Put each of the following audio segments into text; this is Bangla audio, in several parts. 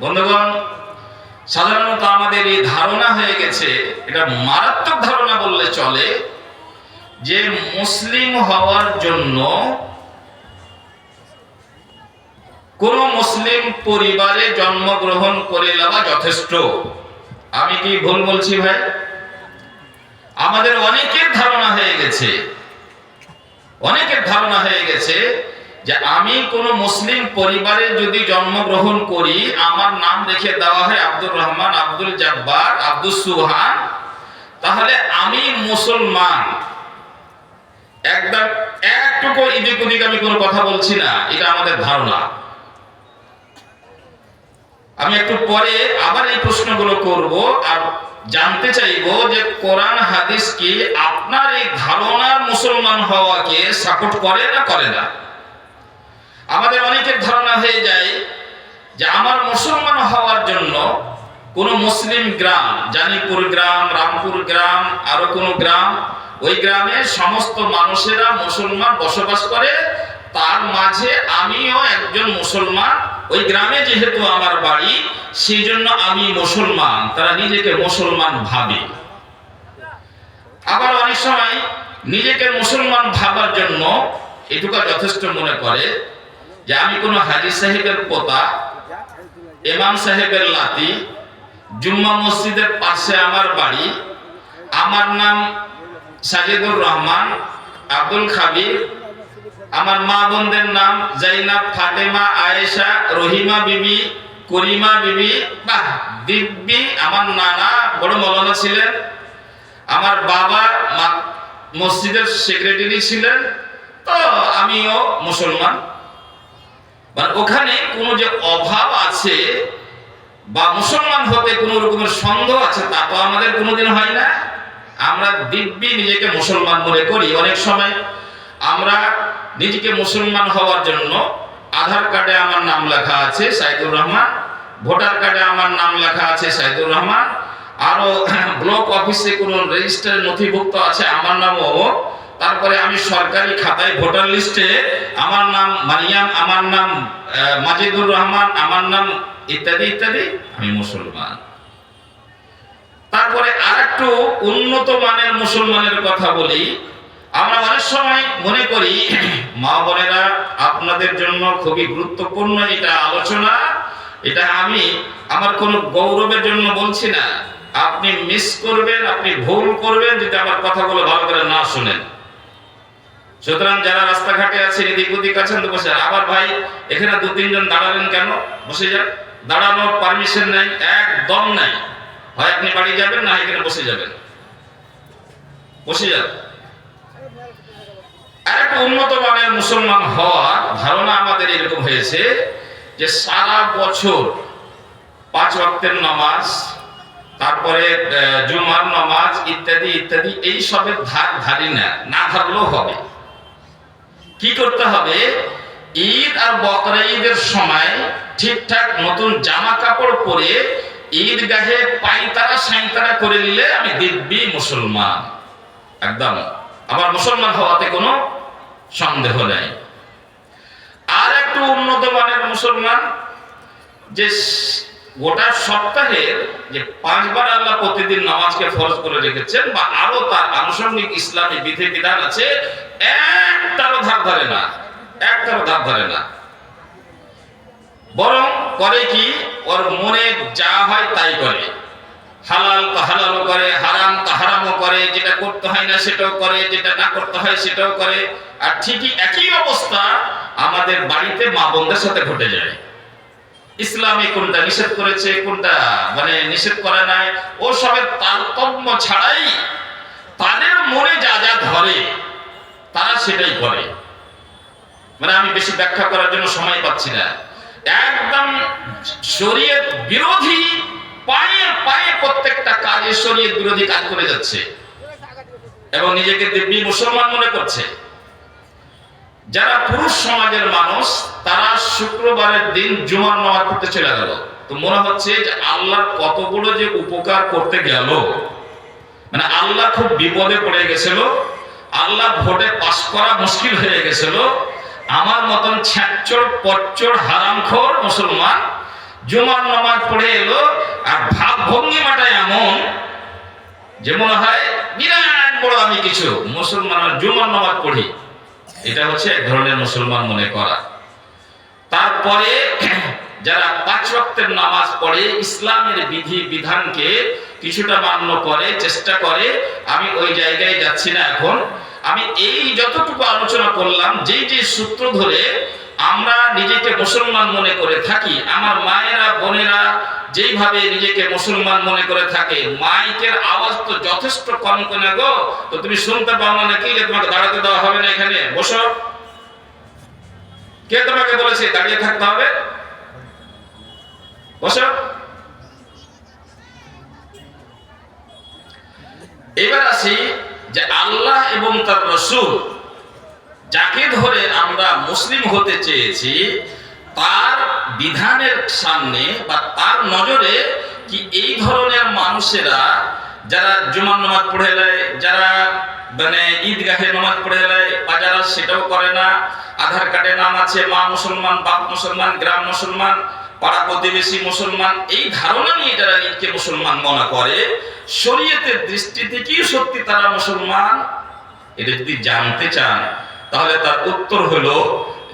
বন্ধুগণ, সাধারণত আমাদের এই ধারণা হয়ে গেছে, এটা মারাত্মক ধারণা বললে চলে, যে মুসলিম হওয়ার জন্য কোন মুসলিম পরিবারে জন্মগ্রহণ করে নেওয়া যথেষ্ট। আমি কি ভুল বলছি ভাই? আমাদের অনেকের ধারণা হয়ে গেছে, অনেকের ধারণা হয়ে গেছে যে আমি কোন মুসলিম পরিবারে যদি জন্মগ্রহণ করি, আমার নাম রেখে দেওয়া হয় আব্দুর রহমান, আব্দুল জব্বার আব্দুল সুবহান। তাহলে আমি মুসলমান। একদম একটুকু এদিক ওদিক আমি কোনো কথা বলছি না, এটা আমাদের ধারণা। আমি একটু পরে আবার এই প্রশ্নগুলো করব আর জানতে চাইব যে কোরআন, হাদিস কি আপনার এই ধারণার মুসলমান হওয়াকে সাপোর্ট করে না করে না? আমাদের অনেকের ধারণা হয়ে যায় যে আমার মুসলমান হওয়ার জন্য কোন মুসলিম গ্রাম, জানিপুর গ্রাম, রামপুর গ্রাম, আরও কোন গ্রাম, ওই গ্রামে সমস্ত মানুষেরা মুসলমান বসবাস করে। তার মাঝে আমিও একজন মুসলমান। ওই গ্রামে যেহেতু আমার বাড়ি, সেই জন্য আমি মুসলমান। তারা নিজেকে মুসলমান ভাবে। আবার অনেক সময় নিজেকে মুসলমান ভাবার জন্য এটুকু যথেষ্ট মনে করে। যে আমি কোনো হাজি সাহেবের পোতা, ইমাম সাহেবের লাতি জুম্মা মসজিদের পাশে আমার বাড়ি, আমার নাম সাজিদুর রহমান, আব্দুল খাবির, আমার মা বোনদের নাম জাইনাব ফাতেমা, আয়েশা, রহিমা বিবি, করিমা বিবি, বাহ, দিব্যি, আমার নানা বড় মৌলানা ছিলেন, আমার বাবা মসজিদের সেক্রেটারি ছিলেন, তো আমিও মুসলমান। মানে ওখানে কোনো যে অভাব আছে বা মুসলমান হতে কোনো রকমের সন্দেহ আছে, তা তো আমাদের কোনোদিন হয় না। আমরা দিব্যি নিজেকে মুসলমান মনে করি। অনেক সময় আমরা নিজেকে মুসলমান হওয়ার জন্য আধার কার্ডে আমার নাম লেখা আছে, সাইদুর রহমান। ভোটার কার্ডে আমার নাম লেখা আছে, সাইদুর রহমান। আরও ব্লক অফিসে কোনো রেজিস্টার নথিভুক্ত আছে, আমার নাম অমুক তারপরে আমি সরকারি খাতায় ভোটার লিস্টে আমার নাম মারিয়াম, আমার নাম মাজিদুর রহমান, আমার নাম ইত্যাদি ইত্যাদি, আমি মুসলমান। তারপরে আরেকটু উন্নত মানের মুসলমানের কথা বলি। আমরা অনেক সময় মনে করি, মা বোনেরা আপনাদের জন্য খুবই গুরুত্বপূর্ণ এটা আলোচনা। এটা আমি আমার কোনো গৌরবের জন্য বলছি না। আপনি মিস করবেন, আপনি ভুল করবেন, যদি আমার কথাগুলো ভালো করে না শুনেন। সুতরাং যারা রাস্তাঘাটে আছে, এদিক ওদিক আছেন, তো বসে আবার ভাই, এখানে দু তিনজন দাঁড়ালেন কেন? বসে যান। দাঁড়ানোর পারমিশন নাই, একদম নাই। হয় আপনি বাড়ি যাবেন না এখানে বসে যাবেন। বসে যান। আরেকটা উন্নত মানের মুসলমান হওয়ার ধারণা আমাদের এরকম হয়েছে যে সারা বছর পাঁচ ওয়াক্তের নামাজ, তারপরে জুমার নামাজ ইত্যাদি ইত্যাদি, এই সবের ধার ধারি না না ধারলেও হবে। কি করতে হবে? ঈদ আর বকরা ঈদের সময় ঠিকঠাক নতুন জামা কাপড় পরে ঈদগাহে পাইতারা সাইতারা করে নিলে আমি দিব্যি মুসলমান। একদম। আমার মুসলমান হওয়াতে কোনো সন্দেহ নেই। আর একটু উন্নত মানের মুসলমান যে গোটা সপ্তাহের যে পাঁচবার আল্লাহ প্রতিদিন নামাজকে ফরজ করে রেখেছেন বা আরও তার আনুষঙ্গিক ইসলামী বিধি বিধান আছে, একটারও ধার ধারে না, একটারও ধার ধারে না। বরং করে কি, ওর মনে যা হয় তাই করে। হালাল হালালও করে, হারাম হারামও করে, যেটা করতে হয় না সেটাও করে, যেটা না করতে হয় সেটাও করে। আর ঠিকই একই অবস্থা আমাদের বাড়িতে মা বোনদের সাথে ঘটে যায়। ইসলামে কোনটা নিষেধ করেছে, কোনটা মানে নিষেধ করে নাই ও সবের তারতম্য ছাড়াই তাদের মনে যা যা ধরে, তারা সেটাই করে। মানে আমি বেশি ব্যাখ্যা করার জন্য সময় পাচ্ছি না। একদম শরীয়ত বিরোধী, পায়ে পায়ে প্রত্যেকটা কাজে শরীয়ত বিরোধী কাজ করে যাচ্ছে। এবং নিজেকে দিব্যি মুসলমান মনে করছে। যারা পুরুষ সমাজের মানুষ, তারা শুক্রবারের দিন জুমার নামাজ পড়তে চলে গেল। তো মনে হচ্ছে যে আল্লাহ কতগুলো যে উপকার করতে গেল। মানে আল্লাহ খুব বিপদে পড়ে গেছিল। আল্লাহ ভোটে পাশ করা মুশকিল হয়ে গেছিল। আমার মতন ছ্যাঁচড়, পচ্চড়, হারামখোর মুসলমান জুমার নামাজ পড়ে এলো আর ভাব ভঙ্গিমাটা এমন যে মনে হয়, বিরাট বড় আমি কিছু মুসলমান জুমার নামাজ পড়ি। এটা হচ্ছে এক ধরনের মুসলমান মনে করা। তারপরে যারা পাঁচ রক্তের নামাজ পড়ে, ইসলামের বিধি, বিধানকে কিছুটা মান্য করে, চেষ্টা করে, আমি ওই জায়গায় যাচ্ছি না এখন। আমি এই যতটুকু আলোচনা করলাম, যেই যে সূত্র ধরে আমরা নিজেকে মুসলমান মনে করে থাকি, আমার মায়েরা, বোনেরা যেইভাবে নিজেকে মুসলমান মনে করে থাকে, মাইকের আওয়াজ তো যথেষ্ট কম করে গো? তো তুমি শুনতে পাও না নাকি যে তোমাকে দাঁড়াতে দেওয়া হবে না এখানে? বসো। কে তোমাকে বলেছে দাঁড়িয়ে থাকতে হবে? বসো। এবার আসি যে আল্লাহ এবং তার রসুল যাকে ধরে আমরা মুসলিম হতে চেয়েছি, তার বিধানের সামনে বা তার নজরে কি এই ধরনের মানুষেরা যারা জুমার নামাজ পড়ে নেয় যারা মানে ঈদগাহে নামাজ পড়ে নেয় বা যারা সেটাও করে না, আধার কার্ডে নাম আছে, মা মুসলমান, বাপ মুসলমান, গ্রাম মুসলমান, পাড়া প্রতিবেশী মুসলমান, এই ধারণা নিয়ে যারা নিজেকে মুসলমান মনে করে, শরীয়তের দৃষ্টি থেকেই সত্যি তারা মুসলমান। এটা যদি জানতে চান তাহলে তার উত্তর হলো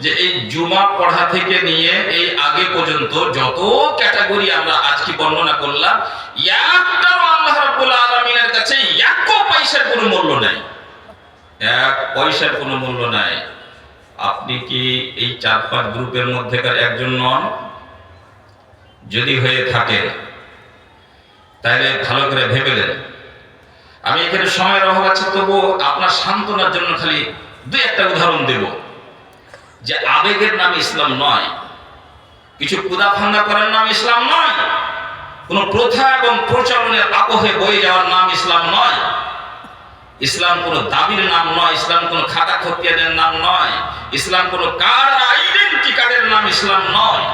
যে এই জুমা পড়া থেকে নিয়ে এই আগে পর্যন্ত যত ক্যাটাগরি আমরা আজকে বর্ণনা করলাম, একটাও আল্লাহ রাব্বুল আলামিনের কাছে এক পয়সার কোনো মূল্য নাই। এক পয়সার কোনো মূল্য নাই। আপনি কি এই চার পাঁচ গ্রুপের মধ্যেকার একজন নন? যদি হয়ে থাকে, তাহলে ভালো করে ভেবে নেন। আমি এখানে সময়ের অভাব আছে তবু আপনার সান্ত্বনার জন্য খালি দুই একটা উদাহরণ দেব। যে আবেগের নাম ইসলাম নয়, কিছু কুদা ফাঙ্গা করার নাম ইসলাম নয়, কোন প্রথা এবং প্রচলনের আবহে বয়ে যাওয়ার নাম ইসলাম নয়। ইসলাম কোন দাবির নাম নয়, ইসলাম কোন খাতা খতিয়ানের নাম নয়, ইসলাম কোন কার আইডেন্টি কার্ডের নাম ইসলাম নয়।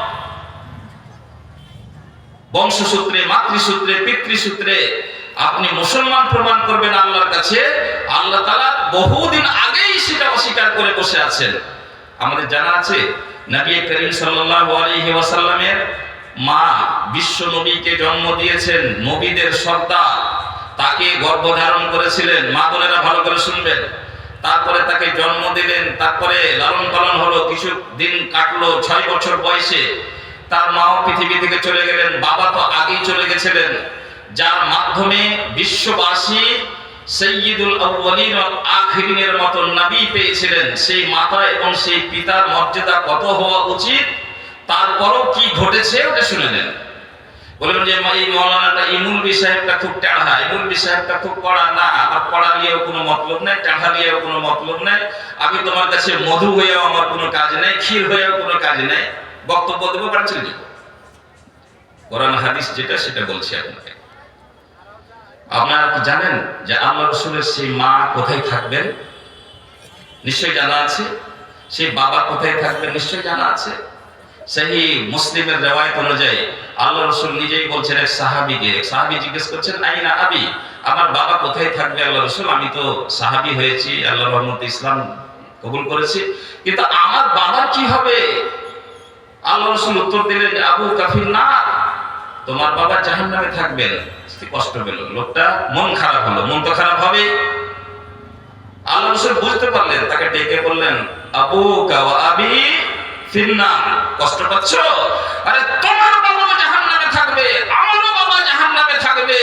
বংশসূত্রে, মাতৃসূত্রে, পিতৃসূত্রে আপনি মুসলমান প্রমাণ করবেন আল্লাহর কাছে। আল্লাহ তালা বহুদিন আগেই সেটা অস্বীকার করে বসে আছেন। আমাদের জানা আছে, নবী করিম ওয়াসাল্লামের মা বিশ্ব নবীকে জন্ম দিয়েছেন নবীদের সর্দার। তাকে গর্ভধারণ করেছিলেন। মা বোনেরা ভালো করে শুনবেন। তারপরে তাকে জন্ম দিলেন। তারপরে লালন পালন হলো কিছু দিন কাটলো ছয় বছর বয়সে। তার মাও পৃথিবী থেকে চলে গেলেন। বাবা তো আগেই চলে গেছিলেন। যার মাধ্যমে বিশ্ববাসী সৈয়দুল আউয়ালিন ওয়াল আখিরিনের মতো নবী পেয়েছিলেন। সেই মাতা এবং সেই পিতার মর্যাদা কত হওয়া উচিত? তারপরও কি ঘটেছে ওটা শুনে নেন। বললেন যে এই মৌলানাটা ইমুলবি সাহেবটা খুব টাঢ়া। ইমুলবি সাহেবটা খুব পড়া না, আমার পড়া নিয়েও কোনো মতলব নেই, টাঢ়া নিয়েও কোনো মতলব নেই। আমি তোমার কাছে মধু হয়েও আমার কোনো কাজ নেই, ক্ষীর হয়েও কোনো কাজ নেই। বক্তব্য দেবো চলে কোরআন হাদিস যেটা, সেটা বলছি আপনাকে। আপনারা কি জানেন যে আল্লাহ রসুলের সেই মা কোথায় থাকবেন? নিশ্চয়ই জানা আছে। সেই বাবা কোথায় থাকবেন নিশ্চয়ই জানা আছে। সেই মুসলিমের রেওয়ায়ত অনুযায়ী আল্লাহ রসুল নিজেই বলছেন, এক সাহাবিকে এক সাহাবি জিজ্ঞেস করছেন, আইনা আবি? আমার বাবা কোথায় থাকবে আল্লাহ রসুল? আমি তো সাহাবি হয়েছি আল্লাহ রহমত ইসলাম কবুল করেছি। কিন্তু আমার বাবার কি হবে? আল্লাহ রসুল উত্তর দিলেন, আবু কাফির না, তোমার বাবা জাহান নামে থাকবেন। কষ্ট পেল। লোকটা মন খারাপ হলো। মন তো খারাপ হবে আল্লাহ রসুল বুঝতে পারলেন, তাকে ডেকে বললেন আবু আবি ফিন্না কষ্ট পাচ্ছ? আরে, তোমার বাবা জাহান নামে থাকবে আমারও বাবা জাহান নামে থাকবে।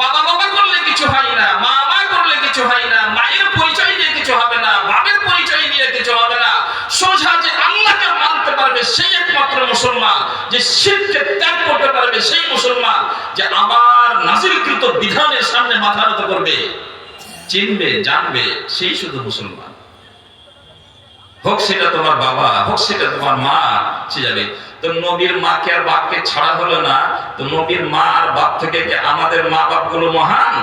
বাবা বাবা করলে কিছু হয় না, মা মা করলে কিছু হয় না, মায়ের পরিচয় দিয়ে কিছু হবে না, বাবার পরিচয় দিয়ে কিছু হবে না। সোজা যে আল্লাহকে মানতে পারবে, সেই একমাত্র মুসলমান, যে শিরকে ত্যাগ করতে পারবে সেই মুসলমান যে আমার নাজিলকৃত বিধানের সামনে মাথা নত করবে, চিনবে, জানবে, সেই শুধু মুসলমান। হোক সেটা তোমার বাবা, হোক সেটা তোমার মা, সে যাবে তো নবীর মাকে আর বাপকে ছাড়া হলো না, তো নবীর মা আর বাপ থেকে আমাদের মা বাপগুলো মহান?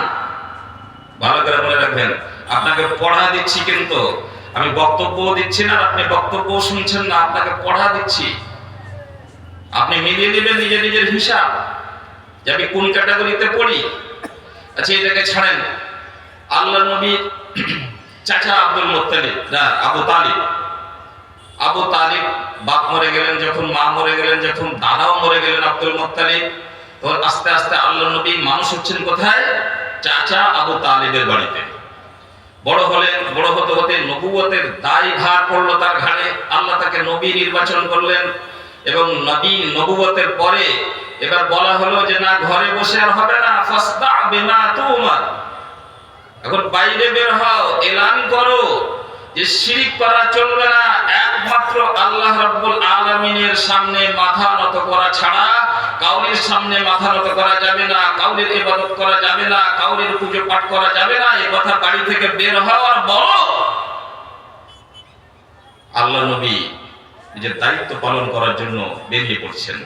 ভালো করে মনে রাখবেন, আপনাকে পড়া দিচ্ছি কিন্তু, আমি বক্তব্য দিচ্ছি না আপনি বক্তব্য শুনছেন না, আপনাকে পড়া দিচ্ছি। আপনি মিলিয়ে নেবেন নিজের নিজের হিসাব, যে আমি কোন ক্যাটাগরিতে পড়ি? আচ্ছা এটাকে ছাড়েন। আল্লাহ নবীর চাচা আব্দুল মোত্তালিব, না, আবু তালিব। আবু তালিব বাপ মরে গেলেন, যখন মা মরে গেলেন, যখন দাদাও মরে গেলেন আব্দুল মোত্তালিব, তখন আস্তে আস্তে আল্লাহ নবী মানুষ হচ্ছেন কোথায়? চাচা আবু তালিবের বাড়িতে। বড় হলেন, বড় হতে হতে নবুয়তের দায় ভার পড়ল তার ঘাড়ে। আল্লাহ তাকে নবী নির্বাচন করলেন এবং নবী নবুয়তের পরে এবার বলা হলো যে না, ঘরে বসে আর হবে না। ফাসদা বিমা তুমার। এখন বাইরে বের হও, এলান করো যে শিরিক করা চলবে না। একমাত্র আল্লাহ রাব্বুল আলামিনের সামনে মাথা নত করা ছাড়া কাউরির সামনে মাথা নত করা যাবে না, কাউরির ইবাদত করা যাবে না, কাউরির পুজো পাঠ করা যাবে না এই কথা বাড়ি থেকে বের হও আর বলো। আল্লাহ নবী নিজের দায়িত্ব পালন করার জন্য বেরিয়ে পড়ছেন।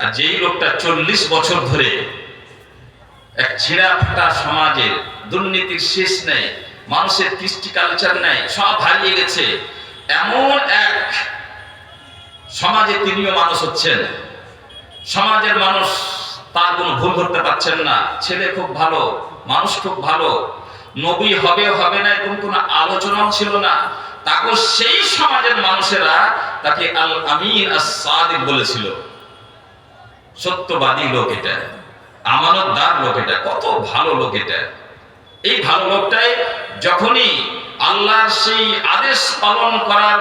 আর যেই লোকটা চল্লিশ বছর ধরে এক ছেঁড়া ফাটা সমাজের দুর্নীতির শেষ নেই, মানুষের কৃষ্টি কালচার নেই, সব হারিয়ে গেছে, এমন এক সমাজে তিনিও মানুষ হচ্ছেন। সমাজের মানুষ তার কোনো ভুল ধরতে পারছেন না। ছেলে খুব ভালো, মানুষ খুব ভালো, নবী হবে হবে না এরকম কোনো আলোচনাও ছিল না। তাকে সেই সমাজের মানুষেরা তাকে আল আমিন আস সাদিক বলেছিল। সত্যবাদী লোক এটা। আমানতদার লোক এটা। কত ভালো লোক এটা। এই ভালো লোকটাই যখনই আল্লাহর সেই আদেশ পালন করার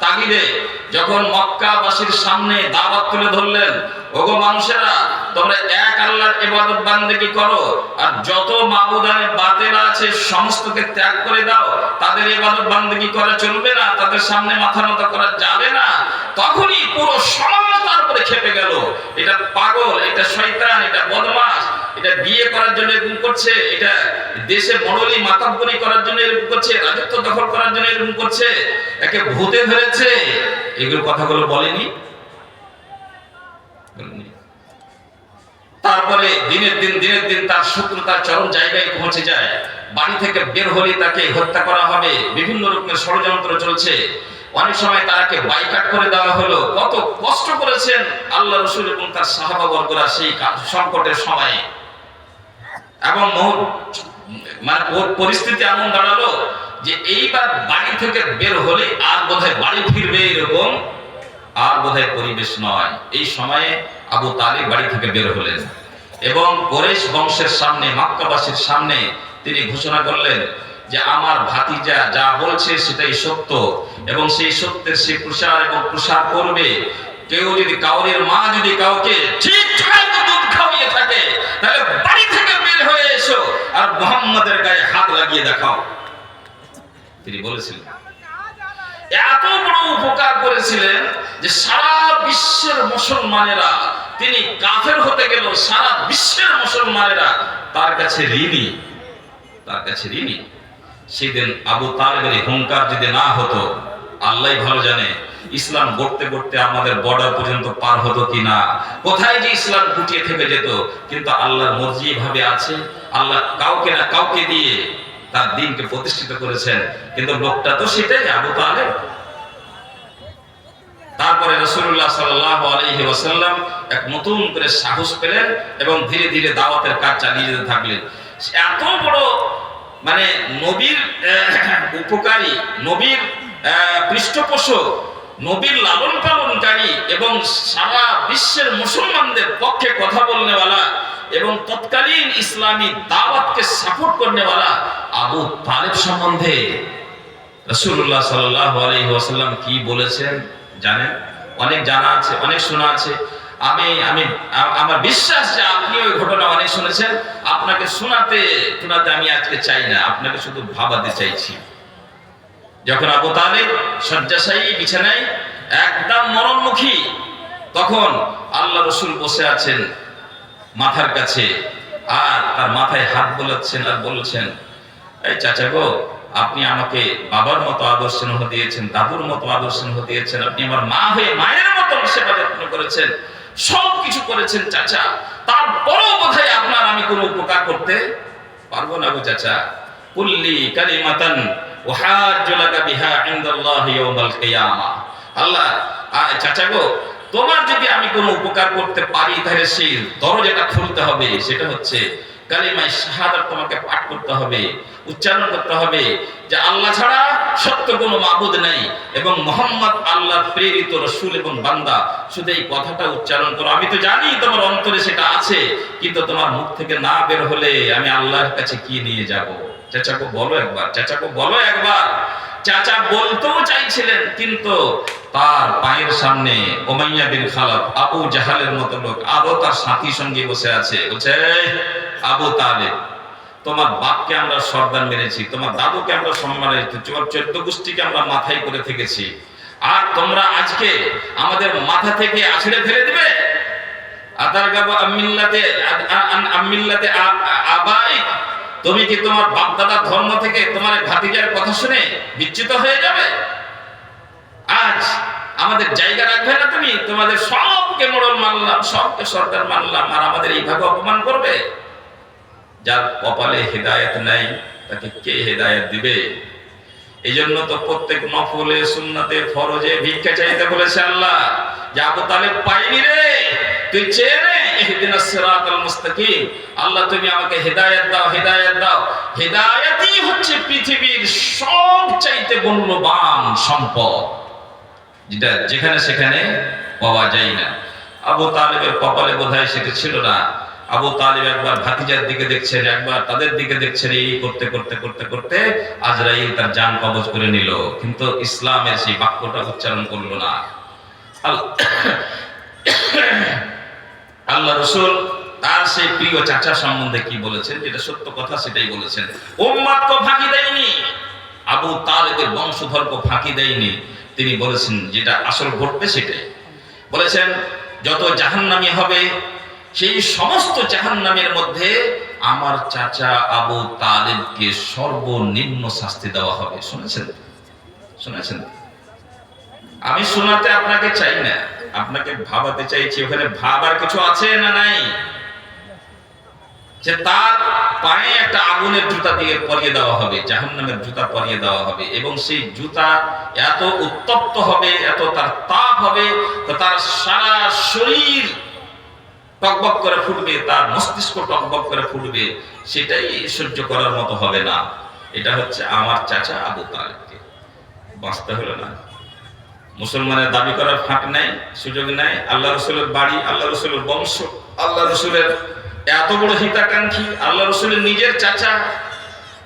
তাগিদে যখন মক্কাবাসীর সামনে দাওয়াত তুলে ধরলেন, ওগো মানুষেরা, তোমরা এক আল্লাহর ইবাদত বান্দেগি করো? আর যত মাবুদানে বাতেলা আছে, সমস্তকে ত্যাগ করে দাও। তাদের ইবাদত বান্দেগি করা চলবে না? তাদের সামনে মাথা নত করা যাবে না। তখনই পুরো সমাজ তারপরে খেপে গেল। এটা পাগল, এটা শয়তান, এটা বদমাস বিয়ে করার জন্য এরকম করছে, এটা দেশে মডলি মাতাব্বরি করার জন্য এরকম করছে, রাজত্ব দখল করার জন্য এরকম করছে, একে ভূতে ধরেছে এগুলো কথাগুলো বলেনি। তারপরে দিনের দিন দিনের দিন তার শত্রুতার চরম জায়গায় পৌঁছে যায়। বাড়ি থেকে বের হলে তাকে হত্যা করা হবে। বিভিন্ন রকমের ষড়যন্ত্র চলছে। অনেক সময় তাকে বাইকাট করে দেওয়া হলো। কত কষ্ট করেছেন আল্লাহ রসুল এবং তার সাহাবাবর্গরা সেই সংকটের সময়ে। এবং মানে ওর পরিস্থিতি এমন দাঁড়াল যে এইবার বাড়ি থেকে বের হলে আর বোধহয় বাড়ি ফিরবে এরকম আর বোধহয় পরিবেশ নয়। এই সময়ে আবু তালিব বাড়ি থেকে বের হলেন এবং কোরেশ বংশের সামনে, মক্কাবাসীর সামনে তিনি ঘোষণা করলেন যে আমার ভাতিজা যা বলছে সেটাই সত্য এবং সেই সত্যের সে প্রসার এবং প্রসার করবে। কেউ যদি কাউরের মা যদি কাউকে ঠিকঠাক আর মোহাম্মদের গায়ে হাত লাগিয়ে দেখাও। তিনি বলেছিলেন, এত বড় উপকার করেছিলেন যে সারা বিশ্বের মুসলমানেরা তিনি কাফের হতে গেল সারা বিশ্বের মুসলমানেরা তার কাছে ঋণী, তার কাছে ঋণী। সেদিন আবু তালেবের হুঙ্কার যদি না হতো আল্লাহ ভালো জানে ইসলাম গড়তে গড়তে আমাদের বর্ডার পর্যন্ত পার হতো কি না কোথায় যে ইসলাম গুটিয়ে থেকে যেত, কিন্তু আল্লাহর মর্জি ভাবে আছে। আল্লাহ কাউকে না কাউকে দিয়ে তার দিনকে প্রতিষ্ঠিত করেছেন। কিন্তু লোকটা তো সেটাই, আবু তালেব। তারপরে রসুল্লাহ সাল্লাহ আলহি ওয়াসাল্লাম এক নতুন করে সাহস পেলেন এবং ধীরে ধীরে দাওয়াতের কাজ চালিয়ে যেতে থাকলেন। এত বড় মানে নবীর উপকারী, নবীর পৃষ্ঠপোষক, নবীর লালন পালনকারী এবং সারা বিশ্বের মুসলমানদের পক্ষে কথা বলনেওয়ালা এবং তৎকালীন ইসলামী দাওয়াতকে সাপোর্ট করনেওয়ালা আবু তালেব সম্বন্ধে রসুল্লাহ সাল্লাহ কি বলেছেন জানেন? অনেক জানা আছে, অনেক শোনা আছে। আমি আমি আমার বিশ্বাস যে আপনি ওই ঘটনা অনেক শুনেছেন। আপনাকে শোনাতে শোনাতে আমি আজকে চাই না। আপনাকে শুধু ভাবাতে চাইছি। যখন আবু তালেব শয্যাশায়ী বিছানায় একদম মরণমুখী, তখন আল্লাহ রসুল বসে আছেন মাথার কাছে আর তার মাথায় হাত বোলাচ্ছেন আর বলছেন, এই চাচা গো, আপনি আমাকে বাবার মতো আদর্শ স্নেহ দিয়েছেন, দাদুর মতো আদর্শ স্নেহ দিয়েছেন, আপনি আমার মা হয়ে মায়ের মতো সেবা যত্ন করেছেন, সব কিছু করেছেন চাচা, তারপরেও বোধহয় আপনার আমি কোনো উপকার করতে পারব না গো চাচা। কুল্লি কালিমাতান তোমার যদি আমি কোনো উপকার করতে পারি, তাহলে সেই দরজাটা খুলতে হবে। সেটা হচ্ছে কালিমায় তোমাকে পাঠ করতে হবে, উচ্চারণ করতে হবে যে আল্লাহ ছাড়া সত্য কোনো মাবুদ নেই এবং মোহাম্মদ আল্লাহ প্রেরিত রসুল এবং বান্দা। শুধু এই কথাটা উচ্চারণ করো। আমি তো জানি তোমার অন্তরে সেটা আছে, কিন্তু তোমার মুখ থেকে না বের হলে আমি আল্লাহর কাছে কি নিয়ে যাব? চাচাকে বলো একবার, চাচাকে বলো একবার। চাচা বলতেও চাইছিলেন, কিন্তু তার পায়ের সামনে ওমাইয়া বিন খালাদ আবু জাহালের মতো লোক আরও তার সাথী সঙ্গে বসে আছে। বলছে আবু তালেব, তোমার বাপকে আমরা সর্দার মেরেছি তোমার দাদুকে আমরা সম্মান তোমার চোদ্দ গোষ্ঠীকে আমরা মাথায় করে থেকেছি। আর তোমরা আজকে আমাদের মাথা থেকে আছড়ে ফেলে দেবে? আদার গাবো আমিল্লাতে আমিল্লাতে আবাই তুমি কি তোমার বাপ দাদার ধর্ম থেকে তোমার ভাতিজার কথা শুনে বিচ্যুত হয়ে যাবে? আজ আমাদের জায়গা রাখবে না তুমি? তোমাদের সবকে মোড়ল মানলাম, সবকে সরকার মানলাম, আর আমাদের এইভাবে অপমান করবে? যার কপালে হেদায়েত নাই, তাকে কে হেদায়েত দিবে? এই জন্য তো প্রত্যেক নফলে, সুন্নাতে, ফরজে ভিক্ষা চাইতে বলেছে আল্লাহ, যে আবু তালেব পাইনি রে। তুই চেয়ে আল্লাহ, তুমি আমাকে দাও দাও। হচ্ছে পৃথিবীর সব চাইতে মূল্যবান সম্পদ। যেটা যেখানে সেখানে পাওয়া যায় না। আবু তালেবের কপালে সেটা ছিল না। আবু তালিব একবার ভাতিজার দিকে দেখছেন, একবার তাদের দিকে দেখছেন, এই করতে করতে করতে করতে আজরাইল তার জান কবজ করে নিল। কিন্তু ইসলামের সেই বাক্যটা উচ্চারণ করল না। আল- আল্লাহ রসুল তার সেই প্রিয় চাচা সম্বন্ধে কি বলেছেন? যেটা সত্য কথা সেটাই বলেছেন। উম্মাদকে ফাঁকি দেয়নি। আবু তালেবের বংশধরকে ফাঁকি দেয়নি। তিনি বলেছেন যেটা আসল ঘটবে সেটাই। বলেছেন, যত জাহান্নামী হবে, সেই সমস্ত জাহান্নামের মধ্যে আমার চাচা আবু তালেবকে সর্বনিম্ন শাস্তি দেওয়া হবে। শুনেছেন? শুনেছেন? আমি শোনাতে আপনাকে চাই না। আপনাকে ভাবাতে চাইছি, ওখানে ভাবার কিছু আছে না নাই? যে তার পায়ে একটা আগুনের জুতা দিয়ে পরিয়ে দেওয়া হবে, জাহান্নামের জুতা পরিয়ে দেওয়া হবে এবং সেই জুতা এত উত্তপ্ত হবে, এত তার তাপ হবে তার সারা শরীর টকবক করে ফুটবে, তার মস্তিষ্ক টকবক করে ফুটবে, সেটাই সহ্য করার মতো হবে না। এটা হচ্ছে আমার চাচা আবু তালেবকে। বাঁচতে হলো না। মুসলমানের দাবি করার ফাঁক নাই, সুযোগ নাই। আল্লাহ রসুলের বাড়ি, আল্লাহ রসুলের বংশ, আল্লাহ রসুলের এত বড় হিতাকাঙ্ক্ষী, আল্লাহ রসুলের নিজের চাচা,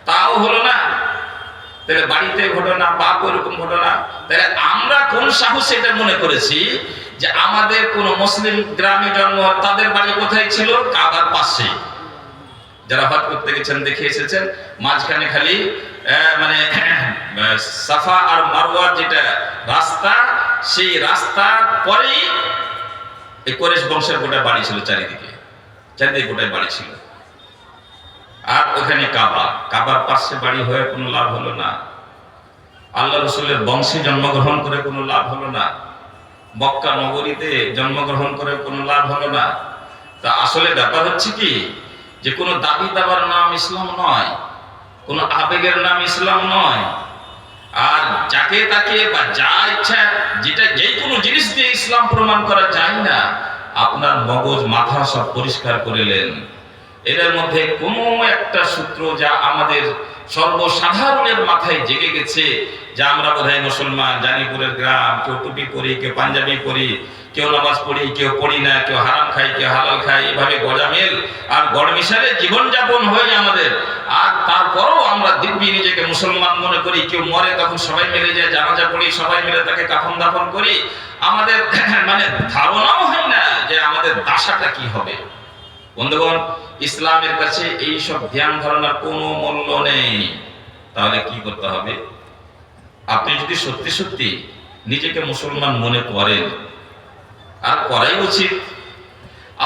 তাও হলো না। তাহলে বাড়িতে ঘটনা, বাপ ওইরকম ঘটনা। তাহলে আমরা কোন সাহস এটা মনে করেছি যে আমাদের কোন মুসলিম গ্রামে জন্ম তাদের বাড়ি কোথায় ছিল? কাবার পাশে। যারা হজ করতে গেছেন, দেখে এসেছেন, মাঝখানে খালি মানে সাফা আর মারওয়ার যেটা রাস্তা, সেই রাস্তার পরেই এই বংশের গোটা বাড়ি ছিল চারিদিকে। চারিদিকে গোটায় বাড়ি ছিল। আর ওখানে কাবা। কাবার পাশে বাড়ি হয়ে কোনো লাভ হলো না। আল্লাহ রসুলের বংশে জন্মগ্রহণ করে কোনো লাভ হলো না। মক্কা নগরীতে জন্মগ্রহণ করে কোনো লাভ হলো না। তা আসলে ব্যাপার হচ্ছে কি, যে কোনো দাবি দাবার নাম ইসলাম নয়। কোনো আবেগের নাম ইসলাম নয়। আর যাকে তাকে বা যা ইচ্ছা, যেটা যে কোনো জিনিস দিয়ে ইসলাম প্রমাণ করা যায় না, আপনার মগজ, মাথা সব পরিষ্কার করিলেন এদের মধ্যে কোনো একটা সূত্র যা আমাদের সর্বসাধারণের মাথায় জেগে গেছে, যা আমরা বোধহয় মুসলমান, জানিপুরের গ্রাম, কেউ টুপি পরি, কেউ পাঞ্জাবি পরি কেউ নামাজ পড়ি, কেউ পড়ি না, কেউ হারাম খাই কেউ হালাল খাই এভাবে গজামেল আর গড়মিশালে জীবনযাপন হয়ে আমাদের। আর তারপরও আমরা দিব্যি নিজেকে মুসলমান মনে করি, কেউ মরে তখন সবাই মিলে যায়, জানাজা পড়ি, সবাই মিলে তাকে কাফন দাফন করি। আমাদের মানে ধারণাও হয় না যে আমাদের দাসাটা কি হবে। বন্ধুগণ, ইসলামের কাছে এই সব ধ্যান ধারণার কোনো মূল্য নেই। তাহলে কি করতে হবে? আপনি যদি সত্যি সত্যি নিজেকে মুসলমান মনে করেন আর করাই উচিত।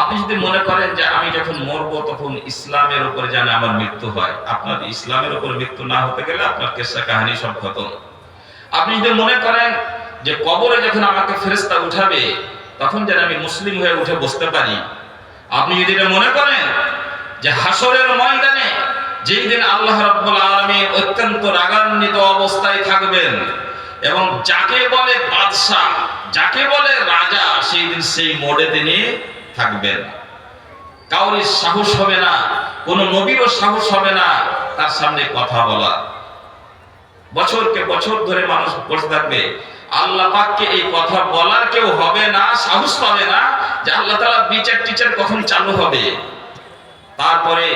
আপনি যদি মনে করেন যে আমি যখন মরবো, তখন ইসলামের উপরে যেন আমার মৃত্যু হয়, আপনার ইসলামের উপর মৃত্যু না হতে গেলে আপনার কেসা কাহানি সব খতম। আপনি যদি মনে করেন যে কবরে যখন আমাকে ফেরেস্তা উঠাবে, তখন যেন আমি মুসলিম হয়ে উঠে বসতে পারি। আপনি যদি এটা মনে করেন যে হাসরের ময়দানে যেই দিন আল্লাহ রাব্বুল আলামিন অত্যন্ত রাগান্বিত অবস্থায় থাকবেন এবং যাকে বলে বাদশাহ যাকে বলে রাজা, সেই দিন সেই মোড়ে তিনি থাকবেন। কাউরির সাহস হবে না, কোন নবীরও সাহস হবে না, তার সামনে কথা বলা। বছরকে বছর ধরে মানুষ বসে থাকবে। আল্লাহ পাককে এই কথা বলার কেউ হবে না, সাহস পাবে না যে আল্লাহ তাআলা বিচার টিচার কখন চালু হবে। তারপরে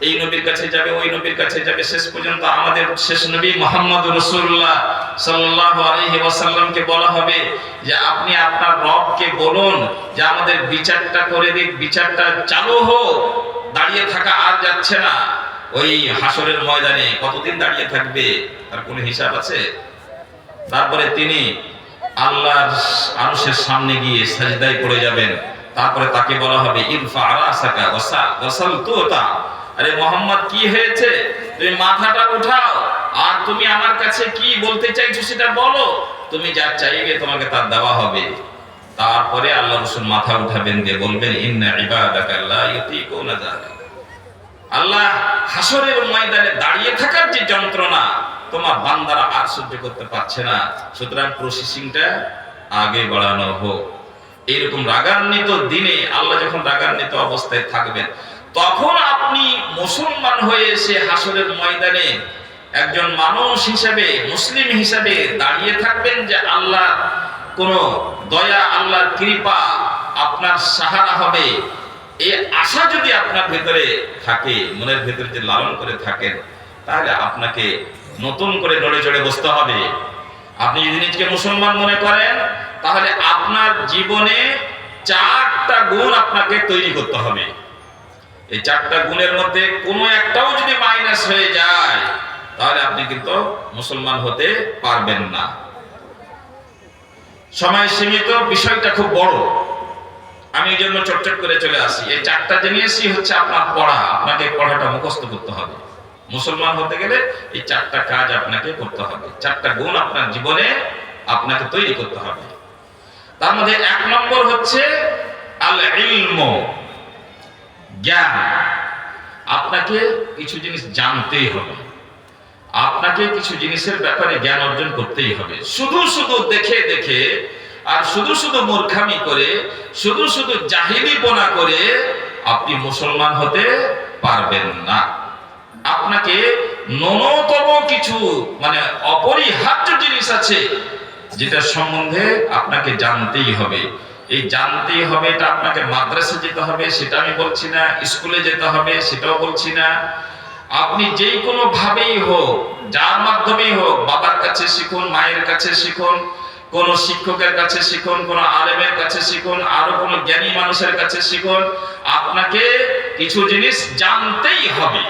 এই নবীর কাছে যাবে, ওই নবীর কাছে যাবে। শেষ পর্যন্ত আমাদের শেষ নবী মোহাম্মদ রসুল্লাহ সাল্লাল্লাহু আলাইহি ওয়াসাল্লামকে বলা হবে যে, আপনি আপনার রবকে বলুন যে, আমাদের বিচারটা করে দিক, বিচারটা চালু হোক। দাঁড়িয়ে থাকা আর যাচ্ছে না। ওই হাসরের ময়দানে কতদিন দাঁড়িয়ে থাকবে? তার কোনো হিসাব আছে? তারপরে তিনি আল্লাহর আরশের সামনে গিয়ে সাজদায় পড়ে যাবেন। তারপরে তাকে বলা হবে, ইরফা আরাসাকা ওয়াসা ওয়াসাল তুতা আরে মোহাম্মদ, কি হয়েছে? তুমি মাথাটা উঠাও। আর তুমি আমার কাছে কি বলতে চাইছো সেটা বলো। তুমি যা চাইবে তোমাকে তা দেওয়া হবে। তারপরে আল্লাহ রসুল মাথা উঠাবেন, দিয়ে বলবেন, ইন্না ইবাদাকা লা ইউতিকুনা যালিক। আল্লাহ হাসরের ময়দানে দাঁড়িয়ে থাকার যে যন্ত্রণা তোমার বান্দারা আর সহ্য করতে পারছে না। সুতরাং প্রসেসিংটা আগে বাড়ানো হোক। এরকম রাগান্বিত দিনে আল্লাহ যখন রাগান্বিত অবস্থায় থাকবেন তখন আপনি মুসলমান হয়ে এসে হাসরের ময়দানে একজন মানুষ হিসাবে, মুসলিম হিসাবে দাঁড়িয়ে থাকবেন যে আল্লাহ কোন দয়া, আল্লাহর কৃপা আপনার সাহারা হবে। এই আশা যদি আপনার ভেতরে থাকে, মনের ভেতরে যে লালন করে থাকেন, তাহলে আপনাকে নতুন করে নড়ে চড়ে বসতে হবে। আপনি যদি নিজকে মুসলমান মনে করেন, তাহলে আপনার জীবনে চারটা গুণ আপনাকে তৈরি করতে হবে। এই চারটা গুণের মধ্যে কোনো একটাও যদি মাইনাস হয়ে যায়, তাহলে আপনি কিন্তু মুসলমান হতে পারবেন না। সময় সীমিত, বিষয়টা খুব বড়। আমি এই জন্য চটচট করে চলে আসি। এই চারটা জিনিসই হচ্ছে আপনার পড়া। আপনাকে পড়াটা মুখস্থ করতে হবে। মুসলমান হতে গেলে এই চারটা কাজ আপনাকে করতে হবে। চারটা গুণ আপনার জীবনে আপনাকে তৈরি করতে হবে। তার মধ্যে এক নম্বর হচ্ছে আল ইলম জ্ঞান। আপনাকে কিছু জিনিস জানতেই হবে। আপনাকে কিছু জিনিসের ব্যাপারে জ্ঞান অর্জন করতেই হবে। শুধু শুধু দেখে দেখে আর শুধু শুধু মূর্খামি করে, শুধু শুধু জাহিলিপনা করে আপনি মুসলমান হতে পারবেন না। আপনাকে ন্যূনতম কিছু মানে অপরিহার্য জিনিস আছে যেটা সম্বন্ধে আপনাকে জানতেই হবে। এই জানতেই হবে এটা আপনাকে মাদ্রাসা যেতে হবে, সেটা আমি বলছি না, স্কুলে যেতে হবে, সেটাও বলছি না। আপনি যেই কোনো ভাবেই হোক, যার মাধ্যমেই হোক, বাবার কাছে শিখুন, মায়ের কাছে শিখুন, কোন শিক্ষকের কাছে শিখুন, কোন আলেমের কাছে শিখুন, আরও কোন জ্ঞানী মানুষের কাছে শিখুন, আপনাকে কিছু জিনিস জানতেই হবে।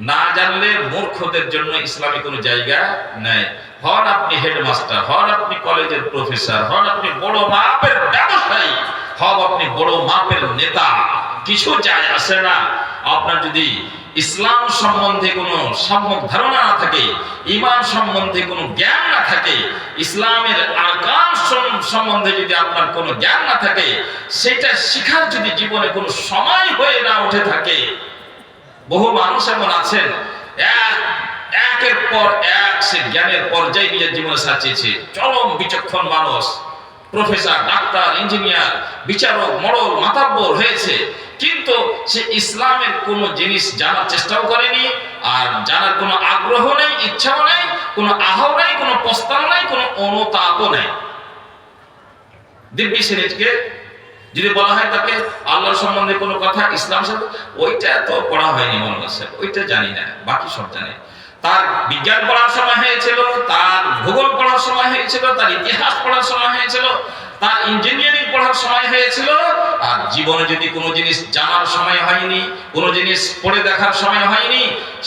না জানলে মূর্খদের জন্য ইসলামী কোনো জায়গা নেই। হন আপনি হেডমাস্টার, হন আপনি কলেজের প্রফেসর, হন আপনি বড় মাপের ব্যবসায়ী, হন আপনি বড় মাপের নেতা। কিছু যায় আসে না। আপনার যদি ইসলাম সম্বন্ধে কোনো সম্যক ধারণা না থাকে, ইমান সম্বন্ধে কোনো জ্ঞান না থাকে, ইসলামের আকাম সম্বন্ধে যদি আপনার কোনো জ্ঞান না থাকে, সেটা শিখার যদি জীবনে কোনো সময় হয়ে না উঠে থাকে বহু মানুষ এমন আছেন, এক, একের পর এক সে জ্ঞানের পর্যায়ে নিজের জীবনে সাজিয়েছে চরম বিচক্ষণ মানুষ, প্রফেসর, ডাক্তার, ইঞ্জিনিয়ার, বিচারক, মডল, মাতাব্বর হয়েছে। কিন্তু সে ইসলামের কোনো জিনিস জানার চেষ্টাও করেনি, আর জানার কোনো আগ্রহ নেই, ইচ্ছাও নেই, কোনো আহাও নেই, কোনো প্রস্তাব নেই, কোনো অনুতাপও নেই। দিব্যি সে নিজকে যদি বলা হয় তাকে আল্লাহর সম্বন্ধে কোনো কথা, ইসলাম সাহেব ওইটা তো পড়া হয়নি মৌলানা সাহেব, ওইটা জানি না, বাকি সব জানে। তার বিজ্ঞান পড়ার সময় হয়েছিল, তার ভূগোল পড়ার সময় হয়েছিল, তার ইতিহাস পড়ার সময় হয়েছিল তার ইঞ্জিনিয়ারিং পড়ার সময় হয়েছিল, আর জীবনে যদি কোনো জিনিস জানার সময় হয়নি, কোনো জিনিস পড়ে দেখার সময় হয়নি,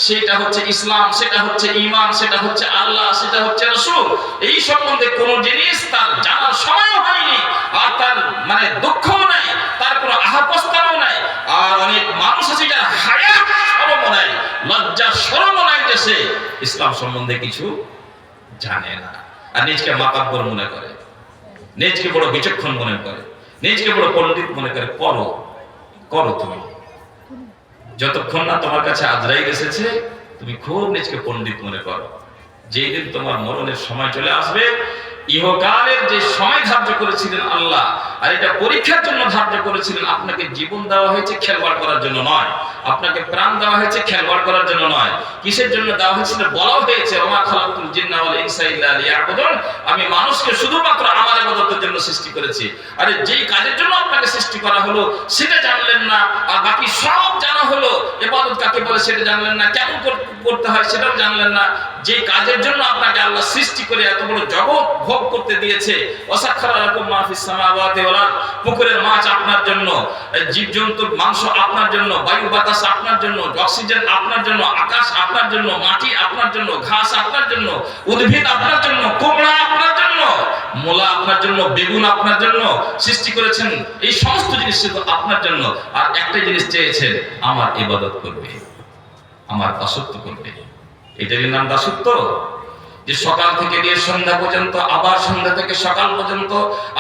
সেটা হচ্ছে ইসলাম, সেটা হচ্ছে ইমান সেটা হচ্ছে আল্লাহ, সেটা হচ্ছে রসুল, এই সম্বন্ধে কোনো জিনিস তার জানার সময়ও হয়নি, আর তার মানে দুঃখও নাই, তার কোনো আহাপস্থানও নাই, আর অনেক মানুষ আছে যার হায়া সরমও নাই, লজ্জা সরমও নাই যে সে ইসলাম সম্বন্ধে কিছু জানে না, আর নিজকে মাতাব্বর মনে করে। নিজকে বড় বিচক্ষণ মনে করে, নিজকে বড় পণ্ডিত মনে করে করো করো তুমি। যতক্ষণ না তোমার কাছে আজরাইল এসেছে, তুমি খুব নিজকে পণ্ডিত মনে করো। যেই দিন তোমার মরণের সময় চলে আসবে ইহকালের যে সময় ধার্য করেছিলেন আল্লাহ, আর এটা পরীক্ষার জন্য ধার্য করেছিলেন, আপনাকে জীবন দেওয়া হয়েছে খেলবাড় করার জন্য নয়। আপনাকে প্রাণ দেওয়া হয়েছে খেলবাড় করার জন্য নয়। কিসের জন্য দেওয়া হয়েছিল? বলা হয়েছে, ওমা খালাকুল জিন্না ওয়াল ইনসা ইল্লা লিয়াবুদুন। আমি মানুষকে শুধুমাত্র আমার ইবাদতের জন্য সৃষ্টি করেছি। আরে যেই কাজের জন্য আপনাকে সৃষ্টি করা হলো, সেটা জানলেন না, আর বাকি সব জানা হলো। ইবাদত কাকে বলে সেটা জানলেন না, কেমন করতে হয় সেটাও জানলেন না। যে কাজের জন্য আপনাকে আল্লাহ সৃষ্টি করে এত বড় জগৎ ভোগ করতে দিয়েছে। পুকুরের মাছ আপনার জন্য জীবজন্তুর মাংস আপনার জন্য বায়ু বাতাস আপনার জন্য অক্সিজেন আপনার জন্য আকাশ আপনার জন্য মাটি আপনার জন্য ঘাস আপনার জন্য উদ্ভিদ আপনার জন্য কুমড়া আপনার জন্য মোলা আপনার জন্য বেগুন আপনার জন্য সৃষ্টি করেছেন এই সমস্ত জিনিস আপনার জন্য আর একটা জিনিস চেয়েছেন আমার ইবাদত করবে আমার দাসত্ব করবে এটারই নাম দাসত্ব যে সকাল থেকে নিয়ে সন্ধ্যা পর্যন্ত, আবার সন্ধ্যা থেকে সকাল পর্যন্ত,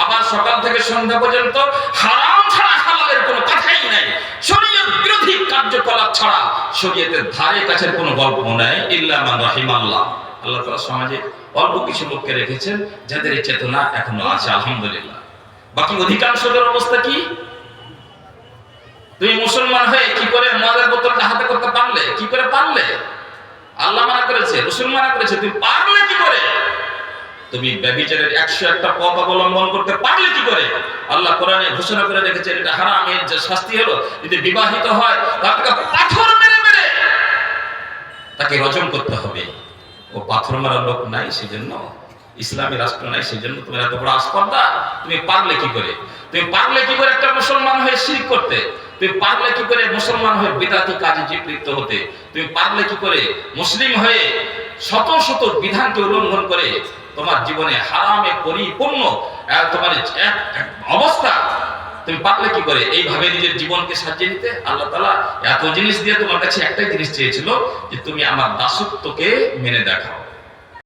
আবার সকাল থেকে সন্ধ্যা পর্যন্ত, হারাম ছাড়া হালালের কোনো কথাই নাই। শরীয়ত বিরোধী কার্যকলাপ ছাড়া শরীয়তের ধারে কাছের কোনো গল্প নাই, ইল্লা মান রাহিমাল্লাহ। আল্লাহ তাআলা সমাজে অল্প কিছু লোককে রেখেছেন, যাদের চেতনা এখনও আছে, আলহামদুলিল্লাহ। বাকি অধিকাংশদের অবস্থা কি? তুমি মুসলমান হয়ে কি করে মদের বোতলটা হাতে করতে পারলে? কি করে আল্লাহ মানা করেছে, রসুল মানা করেছে, তুমি পারলে কি করে? তুমি ব্যভিচারের একশো একটা পথ অবলম্বন করতে পারলে কি করে? আল্লাহ কোরআনে ঘোষণা করে রেখেছেন, এটা হারাম, এর যে শাস্তি হলো, যদি বিবাহিত হয় তাকে পাথর মেরে মেরে তাকে রজম করতে হবে। ও পাথর মারার লোক নাই সেজন্য, ইসলামী রাষ্ট্র নাই সেজন্য তোমার এত বড় আসপর্দা তুমি পারলে কি করে? তুমি পারলে কি করে একটা মুসলমান হয়ে শিরিক করতে? তুমি পারলে কি করে মুসলমান হয়ে বিদাতি কাজে জীবলিপ্ত হতে? তুমি পারলে কি করে মুসলিম হয়ে শত শত বিধানকে উল্লঙ্ঘন করে তোমার জীবনে হারামে পরিপূর্ণ তোমার অবস্থা? তুমি পারলে কি করে এইভাবে নিজের জীবনকে সাজিয়ে নিতে? আল্লাহ তালা এত জিনিস দিয়ে তোমার কাছে একটাই জিনিস চেয়েছিল যে তুমি আমার দাসত্বকে মেনে দেখাও।